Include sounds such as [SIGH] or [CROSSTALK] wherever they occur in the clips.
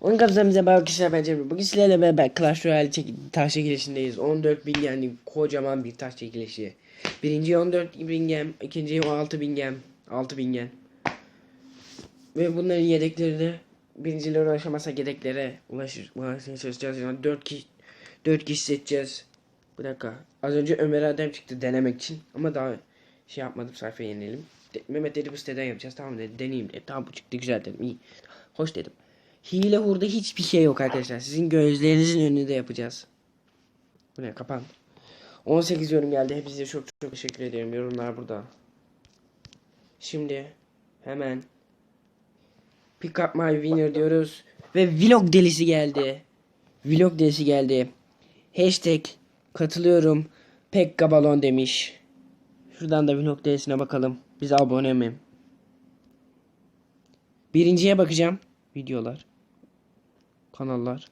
Onun kapsamımıza bağlı kişiler bence bugün sizlerle beraber Clash Royale çek taş çekilişindeyiz. 14 bin yani kocaman bir taş çekilişi. Birinci 14 bin gem, ikinci 16 bin gem, 6 bin gem. Ve bunların yedekleri de birincilere ulaşamazsak yedeklere ulaşır, ulaşmaya çalışacağız. Yani 4 kişi 4 kişi seçeceğiz. Bir dakika. Az önce Ömer Adem çıktı denemek için ama daha şey yapmadım sayfayı yenilelim. De- Mehmet dedi bu siteden yapacağız tamam dedi deneyeyim dedi. Tamam bu çıktı güzel dedim iyi. Hoş dedim. Hile hurda hiçbir şey yok arkadaşlar. Sizin gözlerinizin önünde yapacağız. Bu ne kapan. 18 yorum geldi. Hepinize çok çok teşekkür ederim. Yorumlar burada. Şimdi hemen Pick up my winner diyoruz. Ve vlog delisi geldi. Vlog delisi geldi. Hashtag katılıyorum. Pekka balon demiş. Şuradan da vlog delisine bakalım. Bize abone mi? Birinciye bakacağım. Videolar. Kanallar.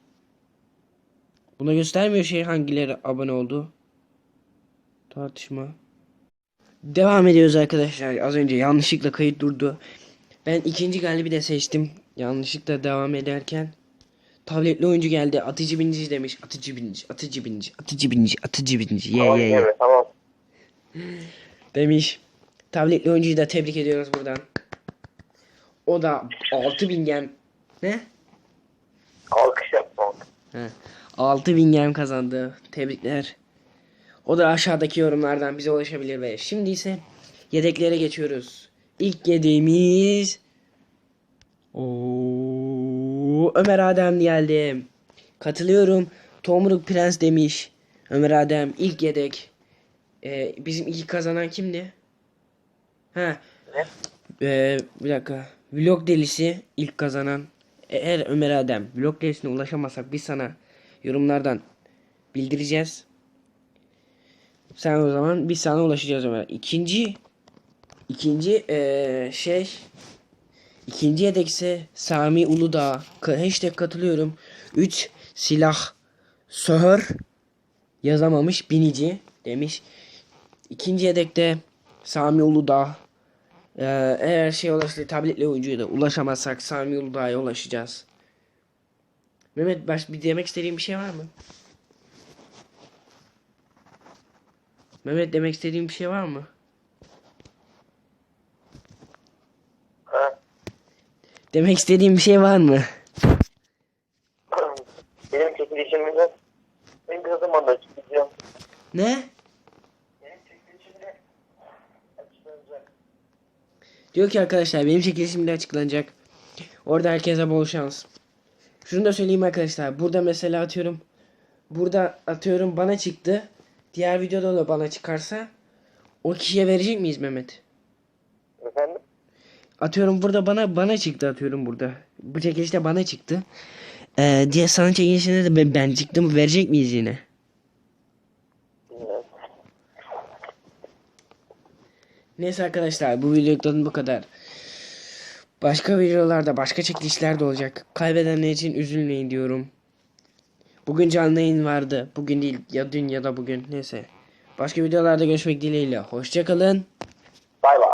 Buna göstermiyor şey hangileri abone oldu. Tartışma. Devam ediyoruz arkadaşlar. Az önce yanlışlıkla kayıt durdu. Ben ikinci galibi de seçtim. Yanlışlıkla devam ederken. Tabletli oyuncu geldi. Atıcı binici demiş. Atıcı binici, atıcı binici, atıcı binici, atıcı binici. Ye Tamam ye ye. evet tamam. [LAUGHS] Demiş. Tabletli oyuncuyu da tebrik ediyoruz buradan. O da 6000 gem. Ne? Alkış yapmam. He. 6000 gem kazandı. Tebrikler. O da aşağıdaki yorumlardan bize ulaşabilir ve şimdi ise yedeklere geçiyoruz. İlk yedeğimiz Oo, Ömer Adem geldi. Katılıyorum. Tomruk Prens demiş. Ömer Adem ilk yedek. Ee, bizim ilk kazanan kimdi? Ha. Ne? Ee, bir dakika. Vlog delisi ilk kazanan. Eğer Ömer Adem vlog delisine ulaşamazsak biz sana yorumlardan bildireceğiz. Sen o zaman biz sana ulaşacağız Ömer. İkinci ikinci ee, şey ikinci yedek ise Sami Uludağ. Hashtag katılıyorum. 3 silah söhör yazamamış binici demiş. İkinci yedekte Sami Uludağ. Ee, eğer şey ulaştı tabletli oyuncuya da ulaşamazsak Sami Uludağ'a ulaşacağız. Mehmet baş bir demek istediğin bir şey var mı? Mehmet demek istediğin bir şey var mı? Ha? Demek istediğin bir şey var mı? Benim çekilişimde en kısa zamanda açıklayacağım. Ne? Benim çekilişimde açıklanacak. Diyor ki arkadaşlar benim çekilişim de açıklanacak. Orada herkese bol şans. Şunu da söyleyeyim arkadaşlar. Burada mesela atıyorum. Burada atıyorum bana çıktı. Diğer videoda da bana çıkarsa o kişiye verecek miyiz Mehmet? Efendim? Atıyorum burada bana bana çıktı atıyorum burada. Bu çekilişte bana çıktı. Ee, diye sana çekilişinde de ben, ben çıktım verecek miyiz yine? Neyse arkadaşlar bu videodan bu kadar. Başka videolarda başka çekilişler de olacak. Kaybedenler için üzülmeyin diyorum. Bugün canlı yayın vardı. Bugün değil ya dün ya da bugün neyse. Başka videolarda görüşmek dileğiyle. Hoşçakalın. Bay bay.